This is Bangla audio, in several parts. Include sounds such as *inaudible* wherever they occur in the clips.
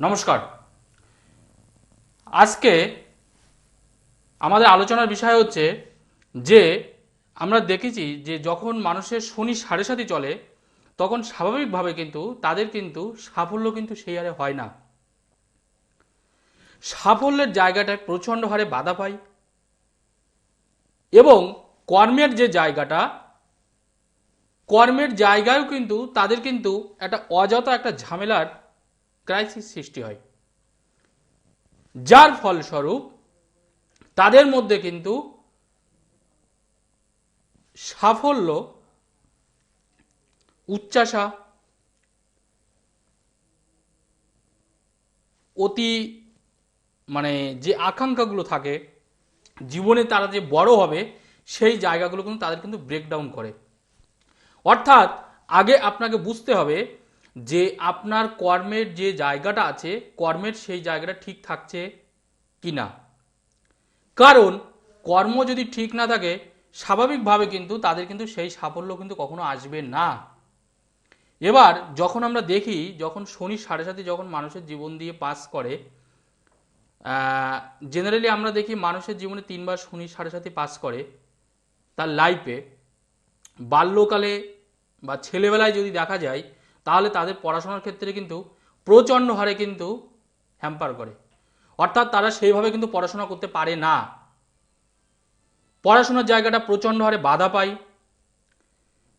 নমস্কার। আজকে আমাদের আলোচনার বিষয় হচ্ছে যে, আমরা দেখেছি যে যখন মানুষের শনি সাড়ে সাথে চলে, তখন স্বাভাবিকভাবে কিন্তু তাদের কিন্তু সাফল্য কিন্তু সেই হারে হয় না। সাফল্যের জায়গাটায় প্রচণ্ড হারে বাধা পায় এবং কর্মের যে জায়গাটা, কর্মের জায়গায়ও কিন্তু তাদের কিন্তু একটা অযথা একটা ঝামেলার ক্রাইসিস সৃষ্টি হয়। যার ফলস্বরূপ তাদের মধ্যে কিন্তু সাফল্য উচ্চাসা অতি মানে যে আকাঙ্ক্ষাগুলো থাকে, জীবনে তারা যে বড় হবে, সেই জায়গাগুলো কিন্তু তাদের কিন্তু ব্রেকডাউন করে। অর্থাৎ আগে আপনাকে বুঝতে হবে যে আপনার কর্মের যে জায়গাটা আছে, কর্মের সেই জায়গাটা ঠিক থাকছে কি না কারণ কর্ম যদি ঠিক না থাকে, স্বাভাবিকভাবে কিন্তু তাদের কিন্তু সেই সাফল্য কিন্তু কখনো আসবে না। এবার যখন আমরা দেখি, যখন শনি সাড়ে সাথে যখন মানুষের জীবন দিয়ে পাস করে জেনারেলি আমরা দেখি মানুষের জীবনে তিনবার শনি সাড়ে সাথে পাস করে তার লাইফে বাল্যকালে বা ছেলেবেলায় যদি দেখা যায় তাহলে তাদের পড়াশোনার ক্ষেত্রে কিন্তু প্রচণ্ড হারে কিন্তু হ্যাম্পার করে। অর্থাৎ তারা সেইভাবে কিন্তু পড়াশোনা করতে পারে না। পড়াশোনার জায়গাটা প্রচণ্ড হারে বাধা পায়।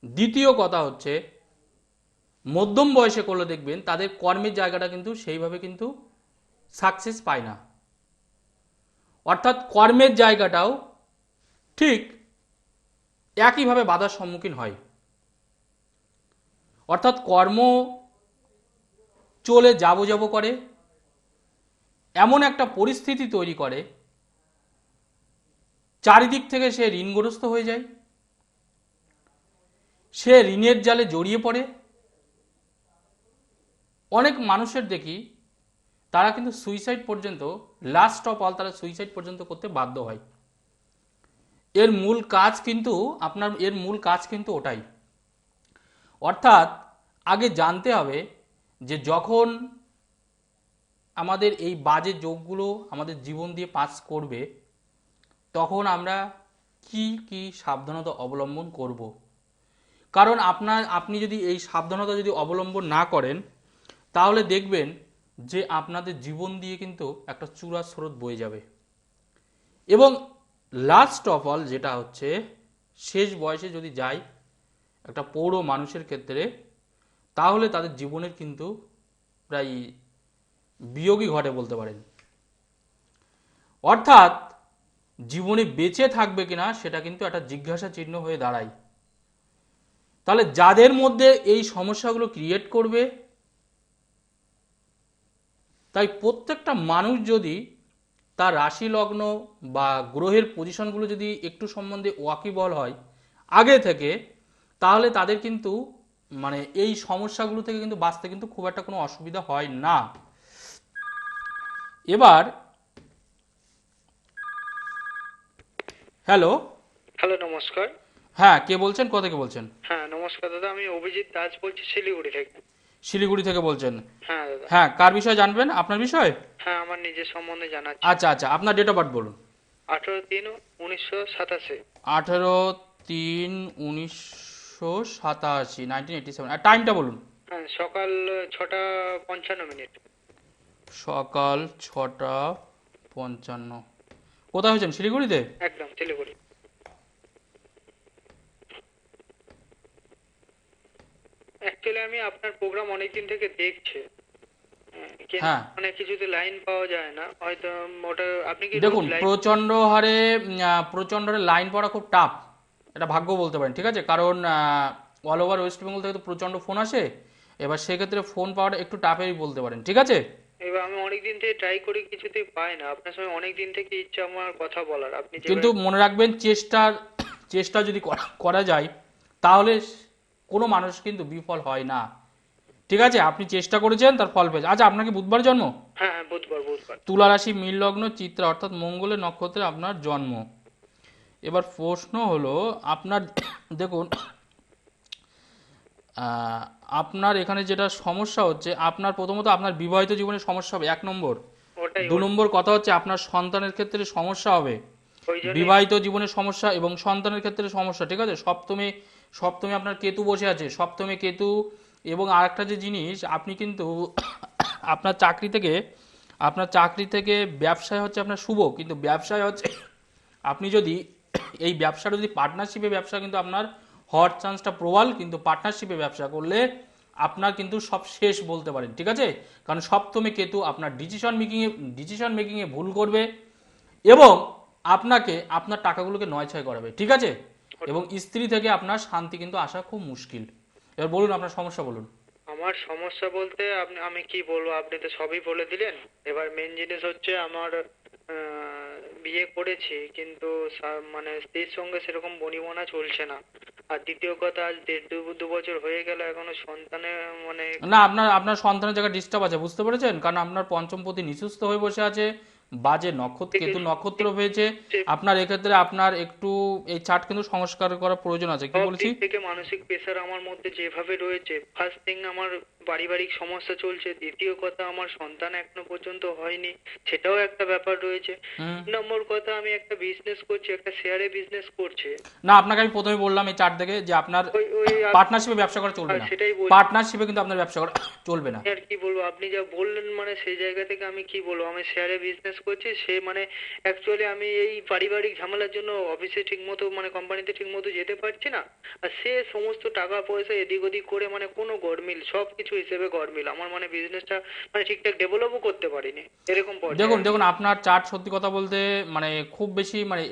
দ্বিতীয় কথা হচ্ছে, মধ্যম বয়সে করলে দেখবেন তাদের কর্মের জায়গাটা কিন্তু সেইভাবে কিন্তু সাকসেস পায় না। অর্থাৎ কর্মের জায়গাটাও ঠিক একইভাবে বাধার সম্মুখীন হয়। অর্থাৎ কর্ম চলে যাব যাব করে, এমন একটা পরিস্থিতি তৈরি করে, চারিদিক থেকে সে ঋণগ্রস্ত হয়ে যায়। সে ঋণের জালে জড়িয়ে পড়ে। অনেক মানুষের দেখি, তারা কিন্তু সুইসাইড পর্যন্ত লাস্ট অফ অল তারা সুইসাইড পর্যন্ত করতে বাধ্য হয়। এর মূল কাজ কিন্তু আপনার, এর মূল কাজ কিন্তু ওটাই। অর্থাৎ আগে জানতে হবে যে যখন আমাদের এই বাজে যোগগুলো আমাদের জীবন দিয়ে পাস করবে, তখন আমরা কি কি সাবধানতা অবলম্বন করব। কারণ আপনার, আপনি যদি এই সাবধানতা যদি অবলম্বন না করেন, তাহলে দেখবেন যে আপনাদের জীবন দিয়ে কিন্তু একটা চূড়া স্রোত বয়ে যাবে। এবং লাস্ট অফ অল যেটা হচ্ছে, শেষ বয়সে যদি যায় একটা পৌর মানুষের ক্ষেত্রে, তাহলে তাদের জীবনের কিন্তু প্রায় বিয়োগই ঘটে বলতে পারেন। অর্থাৎ জীবনে বেঁচে থাকবে কিনা সেটা কিন্তু একটা জিজ্ঞাসা চিহ্ন হয়ে দাঁড়ায়। তাহলে যাদের মধ্যে এই সমস্যাগুলো ক্রিয়েট করবে, তাই প্রত্যেকটা মানুষ যদি তার রাশি লগ্ন বা গ্রহের পজিশনগুলো যদি একটু সম্বন্ধে ওয়াকিবল হয়, আগে থেকে তাহলে তাদের কিন্তু মানে এই সমস্যাগুলো থেকে কিন্তু বাঁচতে কিন্তু খুব একটা কোনো অসুবিধা হয় না। এবার হ্যালো? হ্যালো নমস্কার। হ্যাঁ কে বলছেন? কোথা থেকে বলছেন? হ্যাঁ নমস্কার দাদা আমি অভিজিৎ দাস বলছি শিলিগুড়ি থেকে। শিলিগুড়ি থেকে বলছেন। হ্যাঁ দাদা। হ্যাঁ কার বিষয়ে জানবেন? আপনার বিষয়? হ্যাঁ আমার নিজের সম্বন্ধে জানার আচ্ছা আচ্ছা আপনার ডেট অফ বার্থ বলুন। আঠেরো তিন উনিশশো সাতাশি। আঠেরো তিন উনিশশো সাতাশি নাইনটিন এইটি সেভেন আর টাইমটা বলুন। হ্যাঁ সকাল ছটা পঞ্চান্ন মিনিট। সকাল ছটা পঞ্চান্ন। কোথায় হয়েছেন? শিলিগুড়িতে? একদম শিলিগুড়ি। অ্যাকচুয়ালি আমি আপনার প্রোগ্রাম অনেকদিন থেকে দেখছি। হ্যাঁ। মানে কিছুতে লাইন পাওয়া যায় না। হয়তো ওটা আপনি কি দেখুন লাইন প্রচণ্ড হারে প্রচণ্ড হারে লাইন পড়া খুব টাফ এটা ভাগ্য বলতে পারেন ঠিক আছে? কারণ অল ওভার ওয়েস্ট বেঙ্গল থেকে তো প্রচণ্ড ফোন আসে। এবার সেক্ষেত্রে ফোন পাওয়াটা একটু টাফেই বলতে পারেন ঠিক আছে? এবার আমি অনেকদিন থেকে ট্রাই করি কিছুতেই পাই না। আপনার সঙ্গে অনেকদিন থেকে ইচ্ছা আমার কথা বলার। আপনি কিন্তু মনে রাখবেন চেষ্টার চেষ্টা যদি করা- যায় তাহলে কোনো মানুষ কিন্তু বিফল হয় না। ঠিক আছে? আপনি চেষ্টা করেছেন তার ফল পেয়েছে আচ্ছা আপনার কি বুধবার জন্ম? হ্যাঁ হ্যাঁ বুধবার বুধবার। তুলা রাশি মীন লগ্ন চিত্রা অর্থাৎ মঙ্গলের নক্ষত্রে আপনার জন্ম। এবার প্রশ্ন হলো আপনার দেখুন আপনার এখানে যেটা সমস্যা হচ্ছে আপনার প্রথমত আপনার বিবাহিত জীবনে সমস্যা হবে এক নম্বর। দু নম্বর কথা হচ্ছে আপনার সন্তানের ক্ষেত্রে সমস্যা হবে। বিবাহিত জীবনে সমস্যা এবং সন্তানের ক্ষেত্রে সমস্যা ঠিক আছে? সপ্তমে সপ্তমে আপনার কেতু বসে আছে। সপ্তমে কেতু এবং আরেকটা যে জিনিস আপনি কিন্তু আপনার চাকরি থেকে আপনার চাকরি থেকে ব্যবসায় হচ্ছে আপনার শুভ কিন্তু ব্যবসায় হচ্ছে আপনি যদি এই ব্যবসাটা যদি পার্টনারশিপে ব্যবসা কিন্তু আপনার হওয়ার চান্সটা প্রবল, কিন্তু পার্টনারশিপে ব্যবসা করলে আপনার কিন্তু সব শেষ বলতে পারেন, ঠিক আছে? কারণ সপ্তমে কেতু আপনার ডিসিশন মেকিংয়ে ডিসিশন মেকিংয়ে ভুল করবে এবং আপনাকে আপনার টাকাগুলোকে নয় ছয় করাবে, ঠিক আছে? এবং স্ত্রী থেকে আপনার শান্তি কিন্তু আসা খুব মুশকিল। এবার বলুন, আপনার সমস্যা বলুন। আমার সমস্যা বলতে আমি কি বলব? আপনি তো সবই বলে দিলেন। এবার মেন জিনিস হচ্ছে আমার বিয়ে করেছি কিন্তু মানে স্ত্রীর সঙ্গে সেরকম বনিবনা চলছে না। আর দ্বিতীয় কথা আজ দেড় দু বছর হয়ে গেল এখনও সন্তানের মানে না আপনার আপনার সন্তানের জায়গায় ডিস্টার্ব আছে বুঝতে পেরেছেন? কারণ আপনার পঞ্চমপতি নিঃসুস্থ হয়ে বসে আছে বাজে নক্ষত্র কেতু নক্ষত্র হয়েছে। আপনার এক্ষেত্রে আপনার একটু এই চার্ট কিন্তু সংস্কার করার প্রয়োজন আছে কি বলছি? থেকে মানসিক প্রেশার আমার মধ্যে যেভাবে রয়েছে ফার্স্ট থিং আমার পারিবারিক সমস্যা চলছে। দ্বিতীয় কথা আমার সন্তান এখনও পর্যন্ত হয়নি। সেটাও একটা ব্যাপার রয়েছে। তিন নম্বর কথা আমি একটা বিজনেস করছি একটা শেয়ারে বিজনেস করছি। না আপনাকে আমি প্রথমে বললাম এই চার্ট দেখে যে আপনার পার্টনারশিপে ব্যবসা করা চলবে না। সেটাই বলছি। পার্টনারশিপে কিন্তু আপনার ব্যবসা করা চলবে না। আর কি বলব? আপনি যা বললেন মানে সেই জায়গা থেকে আমি কি বলব? আমি শেয়ারে বিজনেস করছি সে মানে অ্যাকচুয়ালি আমি এই পারিবারিক ঝামেলার জন্য অফিসে ঠিকমতো মানে কোম্পানিতে ঠিকমতো যেতে পারছি না। আর সে সমস্ত টাকা পয়সা এদিক ওদিক করে মানে কোনো গরমিল সব কিছু হিসেবে গরমিল আমার মানে বিজনেসটা মানে ঠিকঠাক ডেভেলপও করতে পারিনি। এরকম দেখুন দেখুন, আপনার চার্ট সত্যি কথা বলতে মানে খুব বেশি মানে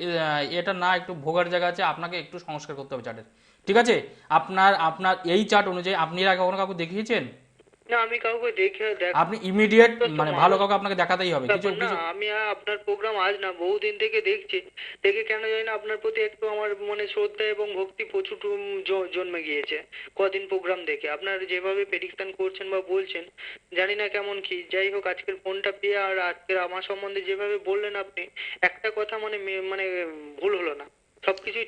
এটা না, একটু ভোগার জায়গা আছে, আপনাকে একটু সংস্কার করতে হবে চার্টের ঠিক আছে? আপনার আপনার এই চার্ট অনুযায়ী, আপনি এর আগে কখনো কাউকে দেখিয়েছেন? না আমি কাউকে দেখে আপনি ইমিডিয়েট মানে ভালো কাউকে আপনাকে দেখাতেই হবে কিছু কিছু আমি আপনার প্রোগ্রাম আজ না বহুদিন থেকে দেখছি। দেখে কেন জানি না আপনার প্রতি একটু আমার মানে শ্রদ্ধা এবং ভক্তি প্রচুর জন্মে গিয়েছে কদিন প্রোগ্রাম দেখে। আপনার যেভাবে প্রেডিকশন করছেন বা বলছেন জানি না কেমন কি। যাই হোক আজকের ফোনটা পেয়ে আর আজকের আমার সম্বন্ধে যেভাবে বললেন আপনি একটা কথা মানে মানে ভুল হলো না।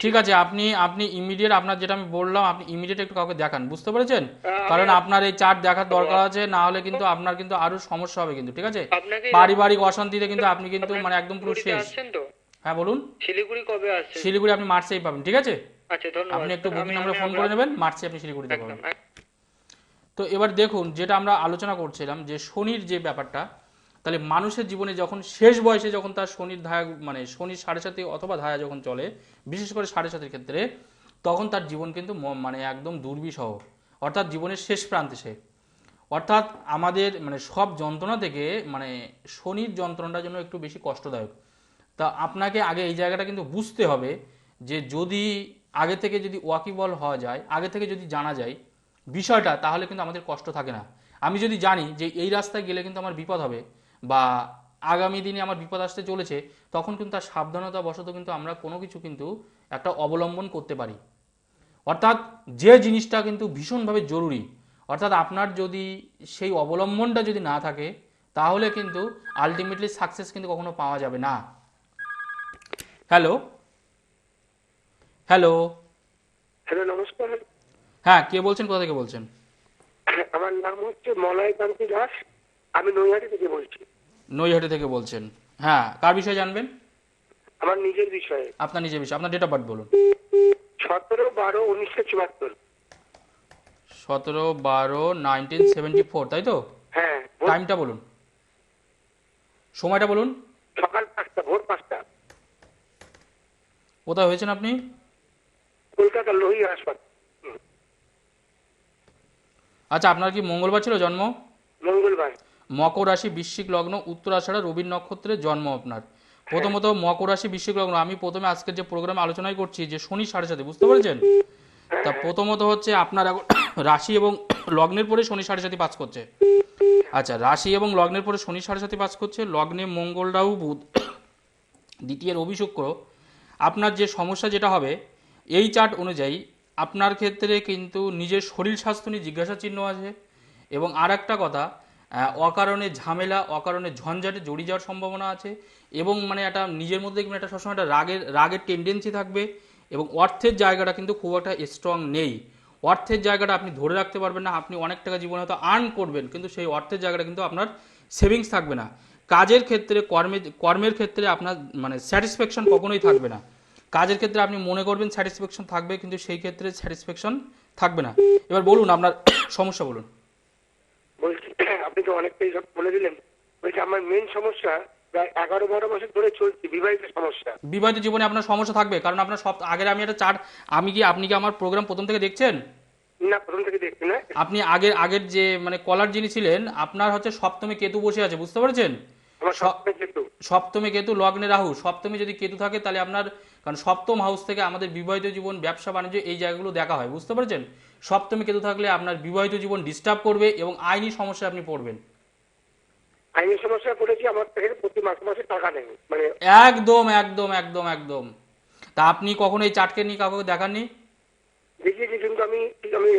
ঠিক আছে আপনি আপনি ইমিডিয়েট আপনার যেটা আমি বললাম আপনি ইমিডিয়েট একটু কাউকে দেখান বুঝতে পেরেছেন? কারণ আপনার এই চার্ট দেখার দরকার আছে না হলে কিন্তু আপনার কিন্তু আরও সমস্যা হবে কিন্তু ঠিক আছে? পারিবারিক অশান্তিতে কিন্তু আপনি কিন্তু মানে একদম পুরো শেষ। হ্যাঁ বলুন। শিলিগুড়ি কবে আসছেন? শিলিগুড়ি আপনি মার্চেই পাবেন ঠিক আছে? আচ্ছা ধন্যবাদ। আপনি একটু বুকিং নাম্বারে ফোন করে নেবেন মার্চে আপনি শিলিগুড়িতে পাবেন। তো এবার দেখুন যেটা আমরা আলোচনা করছিলাম যে শনির যে ব্যাপারটা তাহলে মানুষের জীবনে যখন শেষ বয়সে যখন তার শনির ধায়া মানে শনির সাড়ে সাথে অথবা ধায়া যখন চলে, বিশেষ করে সাড়ে সাতের ক্ষেত্রে, তখন তার জীবন কিন্তু মানে একদম দুর্বিষহ। অর্থাৎ জীবনের শেষ প্রান্তে সে। অর্থাৎ আমাদের মানে সব যন্ত্রণা থেকে মানে শনির যন্ত্রণাটার জন্য একটু বেশি কষ্টদায়ক। তা আপনাকে আগে এই জায়গাটা কিন্তু বুঝতে হবে যে যদি আগে থেকে যদি ওয়াকিবল হওয়া যায়, আগে থেকে যদি জানা যায় বিষয়টা, তাহলে কিন্তু আমাদের কষ্ট থাকে না। আমি যদি জানি যে এই রাস্তায় গেলে কিন্তু আমার বিপদ হবে বা আগামী দিনে আমার বিপদ আসতে চলেছে তখন কিন্তু তার সাবধানতা বশত কিন্তু আমরা কোনো কিছু কিন্তু একটা অবলম্বন করতে পারি। অর্থাৎ যে জিনিসটা কিন্তু ভীষণভাবে জরুরি অর্থাৎ আপনার যদি সেই অবলম্বনটা যদি না থাকে তাহলে কিন্তু আলটিমেটলি সাকসেস কিন্তু কখনো পাওয়া যাবে না। হ্যালো হ্যালো হ্যালো নমস্কার। হ্যাঁ কে বলছেন? কোথা থেকে বলছেন? আমার নাম হচ্ছে মলয় কান্তি দাস। আমি নৈহাটি থেকে বলছি। নৈহাটি থেকে বলছেন। হ্যাঁ কার বিষয়ে জানবেন? আমার নিজের বিষয়ে। আপনার নিজের বিষয় আপনার ডেট অফ বার্থ বলুন। সতেরো বারো উনিশশো চুয়াত্তর। সতেরো বারো নাইনটিন সেভেন্টি ফোর তাই তো? হ্যাঁ টাইমটা বলুন। সময়টা বলুন। সকাল পাঁচটা ভোর পাঁচটা। কোথায় হয়েছেন আপনি? কলকাতা লোহি হাসপাতাল। আচ্ছা আপনার কি মঙ্গলবার ছিল জন্ম? মঙ্গলবার। মকর রাশি বৃশ্চিক লগ্ন উত্তরাষাঢ়া রবির নক্ষত্রে জন্ম আপনার। প্রথমত মকর রাশি বৃশ্চিক লগ্ন, আমি প্রথমে আজকের যে প্রোগ্রামে আলোচনাই করছি যে শনি সাড়ে সাথে বুঝতে পারছেন? তা প্রথমত হচ্ছে আপনার এখন *coughs* রাশি এবং *coughs* লগ্নের পরে শনি সাড়ে সাথে পাস করছে। আচ্ছা রাশি এবং লগ্নের পরে শনি সাড়ে সাথে পাস করছে, লগ্নে মঙ্গল রাহু, বুধ। *coughs* দ্বিতীয় রবি শুক্র। আপনার যে সমস্যা যেটা হবে, এই চার্ট অনুযায়ী আপনার ক্ষেত্রে কিন্তু নিজের শরীর স্বাস্থ্য নিয়ে জিজ্ঞাসা চিহ্ন আছে। এবং আর একটা কথা অকারণে ঝামেলা, অকারণে ঝঞ্ঝাটে জড়িয়ে যাওয়ার সম্ভাবনা আছে এবং মানে একটা নিজের মধ্যে কিন্তু একটা সবসময় একটা রাগের রাগের টেন্ডেন্সি থাকবে এবং অর্থের জায়গাটা কিন্তু খুব একটা স্ট্রং নেই। অর্থের জায়গাটা আপনি ধরে রাখতে পারবেন না, আপনি অনেক টাকা জীবনে হয়তো আর্ন করবেন, কিন্তু সেই অর্থের জায়গাটা কিন্তু আপনার সেভিংস থাকবে না। কাজের ক্ষেত্রে, কর্মে, কর্মের ক্ষেত্রে আপনার মানে স্যাটিসফ্যাকশন কখনোই থাকবে না। কাজের ক্ষেত্রে আপনি মনে করবেন স্যাটিসফ্যাকশন থাকবে, কিন্তু সেই ক্ষেত্রে স্যাটিসফ্যাকশন থাকবে না। এবার বলুন, আপনার *coughs* সমস্যা বলুন। বলছি আপনি তো অনেকটাই সব বলে দিলেন। বলছি আমার মেন সমস্যা প্রায় এগারো বারো বছর ধরে চলছে বিবাহিত সমস্যা। বিবাহিত জীবনে আপনার সমস্যা থাকবে কারণ আপনার সব আগের আমি একটা চার্ট আমি কি আপনি কি আমার প্রোগ্রাম প্রথম থেকে দেখছেন? না প্রথম থেকে দেখছি না। আপনি আগের আগের যে মানে কলার যিনি ছিলেন আপনার হচ্ছে সপ্তমে কেতু বসে আছে বুঝতে পারছেন? সপ্তমে কেতু। লগ্নে রাহু। সপ্তমে যদি কেতু থাকে তাহলে আপনার কারণ সপ্তম হাউস থেকে আমাদের বিবাহিত জীবন ব্যবসা বাণিজ্য এই জায়গাগুলো দেখা হয় বুঝতে পারছেন? সপ্তমে কেতু থাকলে আপনার বিবাহিত জীবন ডিস্টার্ব করবে এবং আইনি সমস্যায় আপনি পড়বেন। আইনি সমস্যা পড়েছি আমার থেকে প্রতি মাসে মাসে টাকা নেই মানে একদম একদম একদম একদম। তা আপনি কখনো এই চাটকে নিয়ে কাউকে দেখাননি? দেখিয়েছি কিন্তু আমি আমি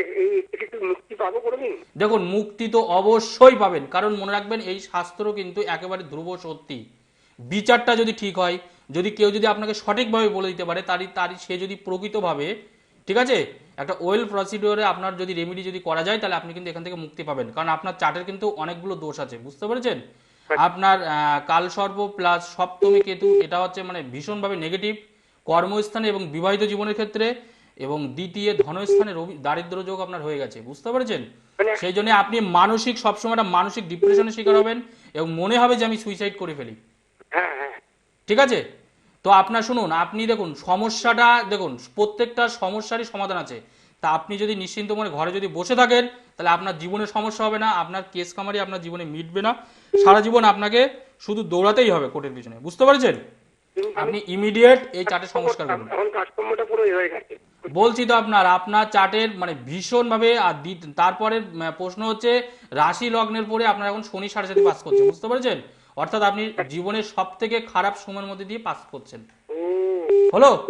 একটু মুক্তি পাবো কোনোদিন? দেখুন মুক্তি তো অবশ্যই পাবেন কারণ মনে রাখবেন এই শাস্ত্র কিন্তু একেবারে ধ্রুব সত্যি। বিচারটা যদি ঠিক হয় যদি কেউ যদি আপনাকে সঠিকভাবে বলে দিতে পারে তারই তারই সে যদি প্রকৃতভাবে ঠিক আছে? একটা ওয়েল প্রসিডিওরে আপনার যদি রেমেডি যদি করা যায় তাহলে আপনি কিন্তু এখান থেকে মুক্তি পাবেন। কারণ আপনার চার্টের কিন্তু অনেকগুলো দোষ আছে বুঝতে পেরেছেন? আপনার আহ, কালসর্প প্লাস সপ্তমী কেতু এটা হচ্ছে মানে ভীষণভাবে নেগেটিভ কর্মস্থানে এবং বিবাহিত জীবনের ক্ষেত্রে এবং দ্বিতীয় ধনস্থানে রবি দারিদ্র যোগ আপনার হয়ে গেছে বুঝতে পেরেছেন? মানে সেই জন্য আপনি মানসিক সবসময় একটা মানসিক ডিপ্রেশনের শিকার হবেন এবং মনে হবে যে আমি সুইসাইড করে ফেলি। হ্যাঁ হ্যাঁ। ঠিক আছে? তো আপনার শুনুন আপনি দেখুন সমস্যাটা দেখুন প্রত্যেকটা সমস্যারই সমাধান আছে। তা আপনি যদি নিশ্চিন্ত মনে ঘরে যদি বসে থাকেন তাহলে আপনার জীবনে সমস্যা হবে না আপনার কেস কামারি আপনার জীবনে মিটবে না। সারা জীবন আপনাকে শুধু দৌড়াতেই হবে কোর্টের পিছনে বুঝতে পারছেন? আপনি ইমিডিয়েট এই চার্টে সংস্কার করুন। বলছি তো আপনার আপনার চার্টের মানে ভীষণভাবে আর তারপরে প্রশ্ন হচ্ছে রাশি লগ্নের পরে আপনার এখন শনি সাড়ে সাথে পাস করছে বুঝতে পেরেছেন? অর্থাৎ আপনি জীবনের সব থেকে খারাপ সময়ের মধ্যে দিয়ে পাস করছেন। হলো?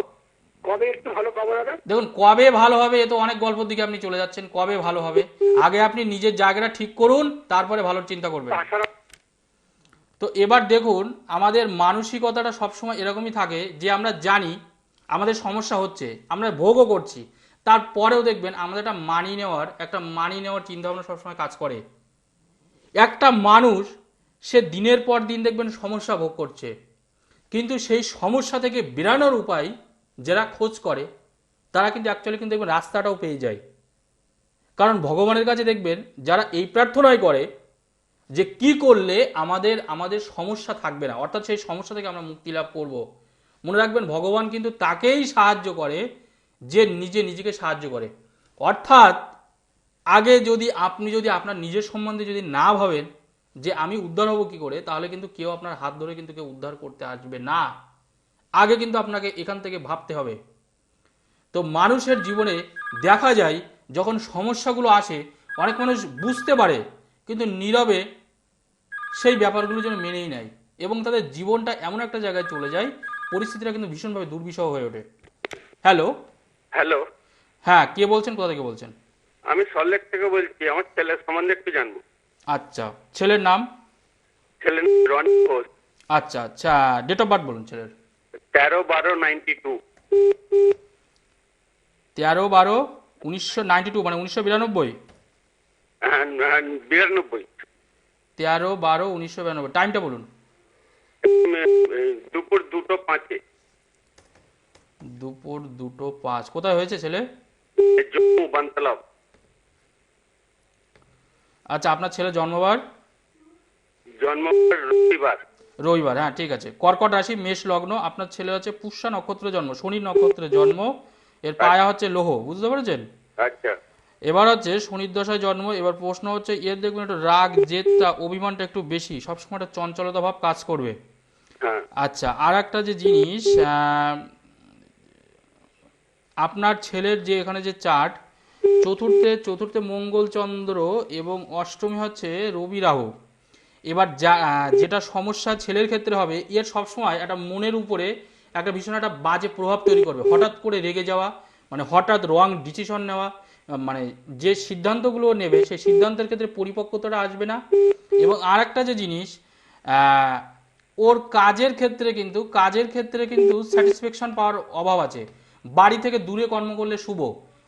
কবে একটু ভালো পাবো দাদা? দেখুন কবে ভালো হবে এ তো অনেক গল্পের দিকে আপনি চলে যাচ্ছেন কবে ভালো হবে? আগে আপনি নিজের জায়গাটা ঠিক করুন তারপরে ভালোর চিন্তা করবেন। তো এবার দেখুন আমাদের মানসিকতাটা সবসময় এরকমই থাকে যে আমরা জানি আমাদের সমস্যা হচ্ছে আমরা ভোগও করছি। তারপরেও দেখবেন আমাদের একটা মানি নেওয়ার একটা মানি নেওয়ার চিন্তাভাবনা সবসময় কাজ করে। একটা মানুষ সে দিনের পর দিন দেখবেন সমস্যা ভোগ করছে। কিন্তু সেই সমস্যা থেকে বেরানোর উপায় যারা খোঁজ করে, তারা কিন্তু অ্যাকচুয়ালি কিন্তু দেখবেন রাস্তাটাও পেয়ে যায়। কারণ ভগবানের কাছে দেখবেন যারা এই প্রার্থনাই করে যে কি করলে আমাদের আমাদের সমস্যা থাকবে না, অর্থাৎ সেই সমস্যা থেকে আমরা মুক্তি লাভ করব। মনে রাখবেন ভগবান কিন্তু তাকেই সাহায্য করে যে নিজে নিজেকে সাহায্য করে। অর্থাৎ আগে যদি আপনি যদি আপনার নিজের সম্বন্ধে যদি না ভাবেন যে আমি উদ্ধার হব কি করে তাহলে কিন্তু কেউ আপনার হাত ধরে কিন্তু কেউ উদ্ধার করতে আসবে না। আগে কিন্তু আপনাকে এখান থেকে ভাবতে হবে। তো মানুষের জীবনে দেখা যায় যখন সমস্যাগুলো আসে অনেক মানুষ বুঝতে পারে কিন্তু নীরবে সেই ব্যাপারগুলো যেন মেনেই নেয় এবং তাদের জীবনটা এমন একটা জায়গায় চলে যায় পরিস্থিতিটা কিন্তু ভীষণভাবে দুর্বিষহ হয়ে ওঠে। হ্যালো? হ্যালো? হ্যাঁ কে বলছেন? কোথা থেকে বলছেন? আমি সল্লেক থেকে বলছি আমার ছেলের সম্বন্ধে একটু জানব। আচ্ছা ছেলের নাম? ছেলের রনি ঘোষ। আচ্ছা আচ্ছা ডেট অফ বার্থ বলুন ছেলের। তেরো বারো নাইনটি টু। তেরো বারো উনিশশো নাইনটি টু মানে উনিশশো বিরানব্বই? বিরানব্বই। তেরো বারো উনিশশো বিরানব্বই টাইমটা বলুন। দুপুর দুটো পাঁচে। দুপুর দুটো পাঁচ। কোথায় হয়েছে ছেলে? জম্মু বান্তলাভ আচ্ছা আপনার ছেলে জন্মবার? জন্ম রবিবার। রবিবার হ্যাঁ ঠিক আছে। কর্কট রাশি মেষ লগ্ন আপনার ছেলে হচ্ছে পুষ্যা নক্ষত্রে জন্ম শনি নক্ষত্রে জন্ম এর পায়া হচ্ছে লোহ বুঝতে পেরেছেন? আচ্ছা। এবার হচ্ছে শনির দশায় জন্ম এবার প্রশ্ন হচ্ছে এর দেখবেন একটু রাগ জেদটা অভিমানটা একটু বেশি সবসময় একটা চঞ্চলতা ভাব কাজ করবে। হ্যাঁ। আচ্ছা আর একটা যে জিনিস আহ, আপনার ছেলের যে এখানে যে চার্ট চতুর্থে চতুর্থে মঙ্গল চন্দ্র এবং অষ্টমী হচ্ছে রবি রাহু। এবার যেটা সমস্যা ছেলের ক্ষেত্রে হবে, এর সবসময় একটা মনের উপরে একটা ভীষণ একটা বাজে প্রভাব তৈরি করবে। হঠাৎ করে রেগে যাওয়া মানে হঠাৎ রং ডিসিশন নেওয়া মানে যে সিদ্ধান্তগুলো নেবে, সেই সিদ্ধান্তের ক্ষেত্রে পরিপক্কতাটা আসবে না। এবং আর একটা যে জিনিস ওর কাজের ক্ষেত্রে কিন্তু, কাজের ক্ষেত্রে কিন্তু স্যাটিসফ্যাকশন পাওয়ার অভাব আছে। বাড়ি থেকে দূরে কর্ম করলে শুভ।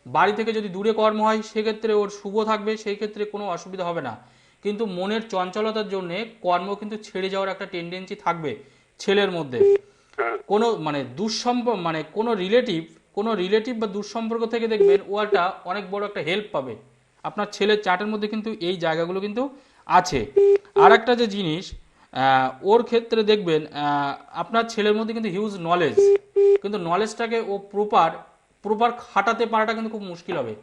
বাড়ি থেকে যদি দূরে কর্ম হয় সেক্ষেত্রে ওর শুভ থাকবে সেই ক্ষেত্রে কোনো অসুবিধা হবে না। কিন্তু মনের চঞ্চলতার জন্যে কর্ম কিন্তু ছেড়ে যাওয়ার একটা টেন্ডেন্সি থাকবে ছেলের মধ্যে। হ্যাঁ। কোনো মানে দুঃসম্প মানে কোনো রিলেটিভ কোনো রিলেটিভ বা দুঃসম্পর্ক থেকে দেখবেন ও একটা অনেক বড় একটা হেল্প পাবে। আপনার ছেলের চার্টের মধ্যে কিন্তু এই জায়গাগুলো কিন্তু আছে। আর একটা যে জিনিস আহ, ওর ক্ষেত্রে দেখবেন আহ, আপনার ছেলের মধ্যে কিন্তু হিউজ নলেজ কিন্তু নলেজটাকে ও প্রপার প্রপার খাটাতে পারাটা কিন্তু খুব মুশকিল হবে।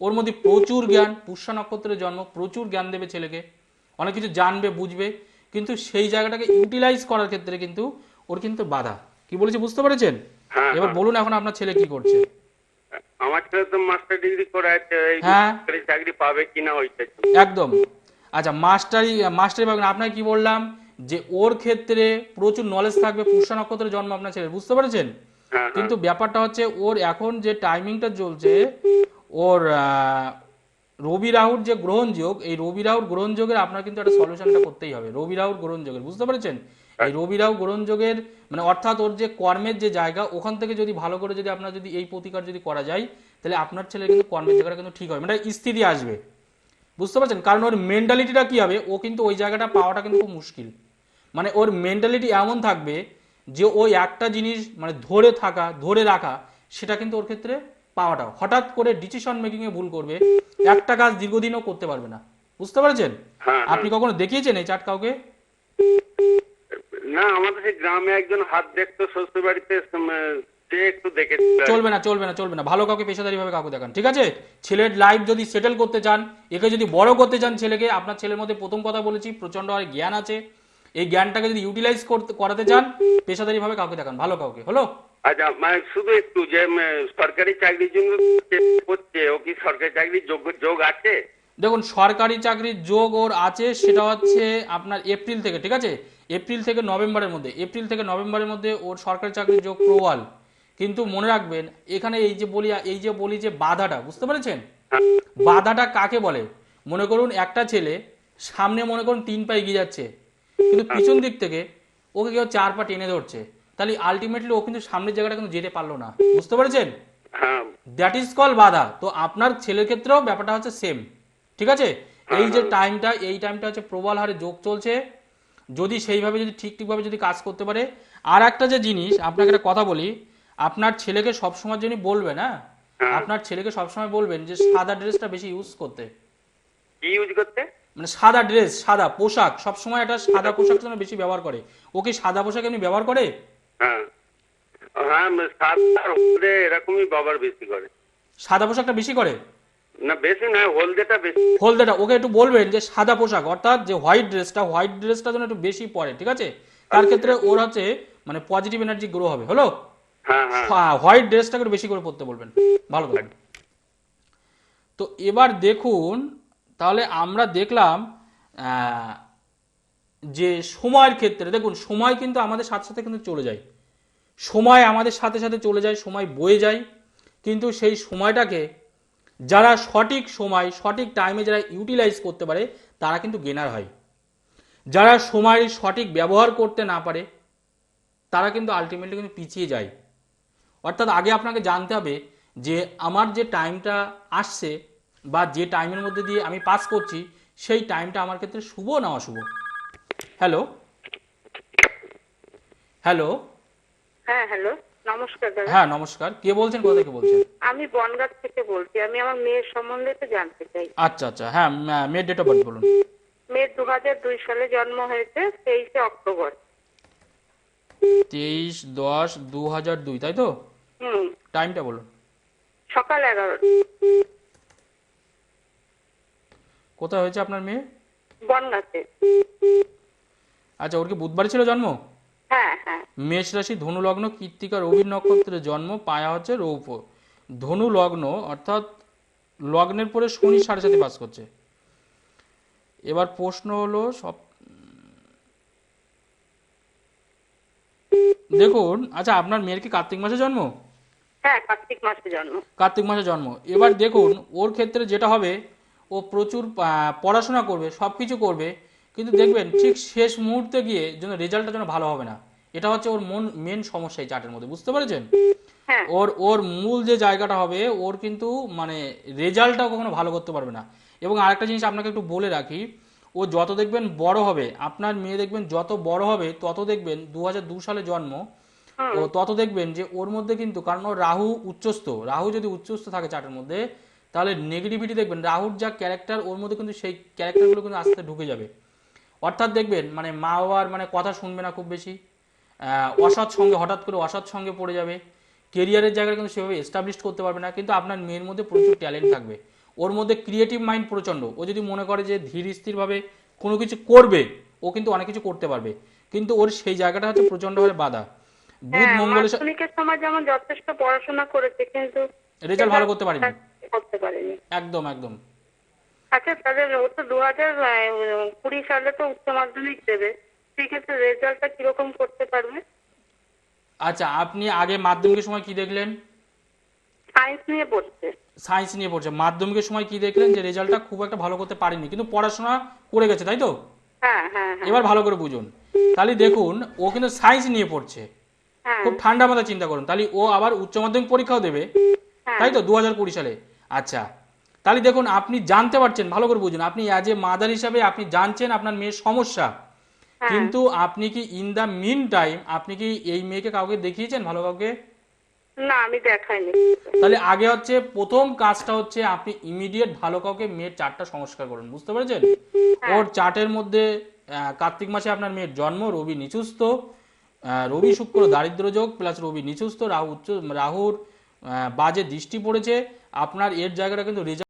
ওর মধ্যে প্রচুর জ্ঞান পুষ্যা নক্ষত্রের জন্ম প্রচুর জ্ঞান দেবে ছেলেকে। অনেক কিছু জানবে বুঝবে। কিন্তু সেই জায়গাটাকে ইউটিলাইজ করার ক্ষেত্রে কিন্তু ওর কিন্তু বাধা। কি বলেছি বুঝতে পেরেছেন? হ্যাঁ, এবার হ্যাঁ। বলুন এখন আপনার ছেলে কি করছে। আমার ছেলে তো মাস্টার ডিগ্রি করে আছে হ্যাঁ। চাকরি পাবে কিনা ওইটা একদম। আচ্ছা মাস্টারি মাস্টারি পাবেন আপনাকে কি বললাম? যে ওর ক্ষেত্রে প্রচুর নলেজ থাকবে পুষ্যা নক্ষত্রের জন্ম আপনার ছেলে বুঝতে পেরেছেন? কিন্তু ব্যাপারটা হচ্ছে ওর এখন যে টাইমিংটা চলছে ওর রবি রাহুর যে গ্রহণযোগ এই রবি রাহুর গ্রহণ যোগের আপনার কিন্তু একটা সলিউশনটা করতেই হবে। রবি রাহুর গ্রহণ যোগের বুঝতে পেরেছেন? এই রবি রাহু গ্রহণ যোগের মানে অর্থাৎ ওর যে কর্মের যে জায়গা ওখান থেকে যদি ভালো করে যদি আপনার যদি এই প্রতিকার যদি করা যায় তাহলে আপনার ছেলে কিন্তু কর্মের জায়গাটা কিন্তু ঠিক হবে। মানে স্থিতি আসবে। বুঝতে পারছেন? কারণ ওর মেন্টালিটিটা কি হবে? ও কিন্তু ওই জায়গাটা পাওয়াটা কিন্তু খুব মুশকিল। মানে ওর মেন্টালিটি এমন থাকবে যে ওই একটা জিনিস মানে ধরে থাকা ধরে রাখা সেটা কিন্তু ওর ক্ষেত্রে পাওয়াটা হঠাৎ করে ডিসিশন মেকিং এ ভুল করবে একটা কাজ দীর্ঘদিনও করতে পারবে না। বুঝতে পারছেন? হ্যাঁ, আপনি কখনো দেখিয়েছেন এই চার্ট কাউকে? না আমাদের সেই গ্রামে একজন হাত দেখতো শ্বশুর বাড়িতে একটু চলবে না চলবে না চলবে না। ভালো কাউকে পেশাদারি ভাবে কাউকে দেখান ঠিক আছে? ছেলের লাইফ যদি সেটেল করতে চান একে যদি বড় করতে চান ছেলেকে আপনার ছেলের মধ্যে প্রথম কথা বলেছি প্রচণ্ড আর জ্ঞান আছে এই জ্ঞানটাকে যদি ইউটিলাইজ করতে করাতে চান পেশাদারি ভাবে কাউকে দেখান ভালো কাউকে হলো? আচ্ছা মানে শুধু একটু যে সরকারি চাকরির জন্য করছে ও কি সরকারি চাকরির যোগ্য যোগ আছে? দেখুন সরকারি চাকরির যোগ ওর আছে সেটা হচ্ছে আপনার এপ্রিল থেকে ঠিক আছে? এপ্রিল থেকে নভেম্বরের মধ্যে এপ্রিল থেকে নভেম্বরের মধ্যে ওর সরকারি চাকরির যোগ প্রবল। কিন্তু মনে রাখবেন এখানে এই যে বলি এই যে বলি যে বাধাটা বুঝতে পেরেছেন? হ্যাঁ। বাধাটা কাকে বলে? মনে করুন একটা ছেলে সামনে মনে করুন তিন পা এগিয়ে যাচ্ছে। কিন্তু পিছন দিক থেকে ওকে কেউ চার পা টেনে ধরছে। তাহলে আলটিমেটলি ও কিন্তু সামনের জায়গাটা কিন্তু যেতে পারল না। বুঝতে পেরেছেন? হ্যাঁ। দ্যাট ইজ কল বাধা। তো আপনার ছেলের ক্ষেত্রেও ব্যাপারটা হচ্ছে সেম ঠিক আছে? এই যে টাইমটা এই টাইমটা হচ্ছে প্রবল হারে যোগ চলছে। যদি সেইভাবে যদি ঠিক ঠিকভাবে যদি কাজ করতে পারে। আর একটা যে জিনিস আপনাকে একটা কথা বলি। আপনার ছেলেকে সবসময় জন্য বলবেন হ্যাঁ? হ্যাঁ। আপনার ছেলেকে সবসময় বলবেন যে সাদা ড্রেসটা বেশি ইউজ করতে। কি ইউজ করতে? মানে সাদা ড্রেস সাদা পোশাক সবসময় একটা সাদা পোশাক যেন বেশি ব্যবহার করে। ও কি সাদা পোশাক এমনি ব্যবহার করে? হ্যাঁ। হ্যাঁ সাত আর হলদে এরকমই বাবার বেশি করে। সাদা পোশাকটা বেশি করে? না বেশি নয় হলদেটা বেশি। হলদেটা ওকে একটু বলবেন যে সাদা পোশাক অর্থাৎ যে হোয়াইট ড্রেসটা হোয়াইট ড্রেসটা যেন একটু বেশি পরে ঠিক আছে? তার ক্ষেত্রে ওর হচ্ছে মানে পজিটিভ এনার্জি গ্রো হবে হলো? হ্যাঁ হ্যাঁ। হোয়াইট ড্রেসটাকে একটু বেশি করে পরতে বলবেন। ভালো থাকবেন তো এবার দেখুন তাহলে আমরা দেখলাম যে সময়ের ক্ষেত্রে, দেখুন, সময় কিন্তু আমাদের সাথে সাথে কিন্তু চলে যায়। সময় আমাদের সাথে সাথে চলে যায়, সময় বয়ে যায়। কিন্তু সেই সময়টাকে যারা সঠিক সময়, সঠিক টাইমে যারা ইউটিলাইজ করতে পারে, তারা কিন্তু গেনার হয়। যারা সময় সঠিক ব্যবহার করতে না পারে, তারা কিন্তু আলটিমেটলি কিন্তু পিছিয়ে যায়। অর্থাৎ আগে আপনাকে জানতে হবে যে, আমার যে টাইমটা আসছে বা যে টাইমের মধ্যে দিয়ে আমি পাস করছি সেই টাইমটা আমার ক্ষেত্রে শুভ না অশুভ? হ্যালো হ্যালো হ্যাঁ হ্যালো নমস্কার দাদা। হ্যাঁ নমস্কার। কে বলছেন? কোথা থেকে বলছেন? আমি বনগাঁ থেকে বলছি। আমি আমার মেয়ের সম্বন্ধে একটু জানতে চাই। আচ্ছা আচ্ছা। হ্যাঁ মেয়ের ডেট অফ বার্থ বলুন। মেয়ের দু দুই সালে জন্ম হয়েছে তেইশে অক্টোবর। তেইশ দশ দু হাজার দুই তাই তো? হুম। টাইমটা বলুন। সকাল এগারো কোথায় হয়েছে আপনার মেয়ে? বনগাঁতে আচ্ছা ওর কি বুধবার ছিল জন্ম? হ্যাঁ হ্যাঁ। মেষ রাশি ধনু লগ্ন কৃত্তিকা রবির নক্ষত্রে জন্ম পায়া হচ্ছে রৌপ ধনু লগ্ন অর্থাৎ লগ্নের পরে শনি সাড়ে সাথে পাস করছে। এবার প্রশ্ন হলো সব দেখুন আচ্ছা আপনার মেয়ের কি কার্তিক মাসে জন্ম? হ্যাঁ কার্তিক মাসে জন্ম। কার্তিক মাসে জন্ম। এবার দেখুন ওর ক্ষেত্রে যেটা হবে ও প্রচুর পড়াশোনা করবে সব কিছু করবে কিন্তু দেখবেন ঠিক শেষ মুহূর্তে গিয়ে যেন রেজাল্টটা যেন ভালো হবে না। এটা হচ্ছে ওর মন মেন সমস্যা এই চার্টের মধ্যে বুঝতে পেরেছেন? হ্যাঁ। ওর ওর মূল যে জায়গাটা হবে ওর কিন্তু মানে রেজাল্টটাও কখনো ভালো করতে পারবে না। এবং আরেকটা জিনিস আপনাকে একটু বলে রাখি ও যত দেখবেন বড় হবে আপনার মেয়ে দেখবেন যত বড় হবে তত দেখবেন দু দু সালে জন্ম ও তত দেখবেন যে ওর মধ্যে কিন্তু কারণ ওর রাহু উচ্চস্থ রাহু যদি উচ্চস্থ থাকে চার্টের মধ্যে তাহলে নেগেটিভিটি দেখবেন রাহুর যা ক্যারেক্টার ওর মধ্যে কিন্তু সেই ক্যারেক্টারগুলো কিন্তু আস্তে ঢুকে যাবে। অর্থাৎ দেখবেন মানে মা বাবার মানে কথা শুনবে না খুব বেশি অসৎ সঙ্গে হঠাৎ করে অসৎ সঙ্গে পড়ে যাবে কেরিয়ারের জায়গায় কিন্তু সেভাবে এস্টাবলিশ করতে পারবে না কিন্তু আপনার মেয়ের মধ্যে প্রচুর ট্যালেন্ট থাকবে। ওর মধ্যে ক্রিয়েটিভ মাইন্ড প্রচণ্ড ও যদি মনে করে যে ধীর স্থিরভাবে কোনো কিছু করবে ও কিন্তু অনেক কিছু করতে পারবে। কিন্তু ওর সেই জায়গাটা হচ্ছে প্রচণ্ডভাবে বাধা। বুধ হ্যাঁ মঙ্গলের সময় যেমন যথেষ্ট পড়াশোনা করেছে কিন্তু রেজাল্ট ভালো করতে পারেনি। করতে পারেনি। একদম একদম। আচ্ছা তাহলে ও তো দু হাজার কুড়ি সালে তো উচ্চ মাধ্যমিক দেবে। সেক্ষেত্রে রেজাল্টটা কীরকম করতে পারবে? আচ্ছা আপনি আগে মাধ্যমিকের সময় কি দেখলেন? সায়েন্স নিয়ে পড়ছে। সায়েন্স নিয়ে পড়ছে। মাধ্যমিকের সময় কি দেখলেন যে রেজাল্টটা খুব একটা ভালো করতে পারেনি কিন্তু পড়াশোনা করে গেছে তাই তো? হ্যাঁ হ্যাঁ হ্যাঁ। এবার ভালো করে বুঝুন। তাহলে দেখুন ও কিন্তু সায়েন্স নিয়ে পড়ছে। হ্যাঁ। খুব ঠান্ডা মাথায় চিন্তা করুন। তাহলে ও আবার উচ্চ মাধ্যমিক পরীক্ষাও দেবে হ্যাঁ। তাই তো? দু হাজার কুড়ি সালে। আচ্ছা তাহলে দেখুন আপনি জানতে পারছেন ভালো করে বুঝুন। আপনি অ্যাজ এ মাদার হিসাবে আপনি জানছেন আপনার মেয়ের সমস্যা। হ্যাঁ। কিন্তু আপনি কি ইন দ্য মিন টাইম আপনি কি এই মেয়েকে কাউকে দেখিয়েছেন ভালো কাউকে? না আমি দেখাইনি। তাহলে আগে হচ্ছে প্রথম কাজটা হচ্ছে আপনি ইমিডিয়েট ভালো কাউকে মেয়ের চারটা সংস্কার করুন বুঝতে পেরেছেন? ওর চার্টের মধ্যে কার্তিক মাসে আপনার মেয়ের জন্ম রবি নিচুস্থ রবি শুক্র দারিদ্র যোগ প্লাস রবি নিচুস্থ রাহু উচ্চ রাহুর বাজে দৃষ্টি পড়েছে আপনার এর জায়গাটা কিন্তু রেজাল্ট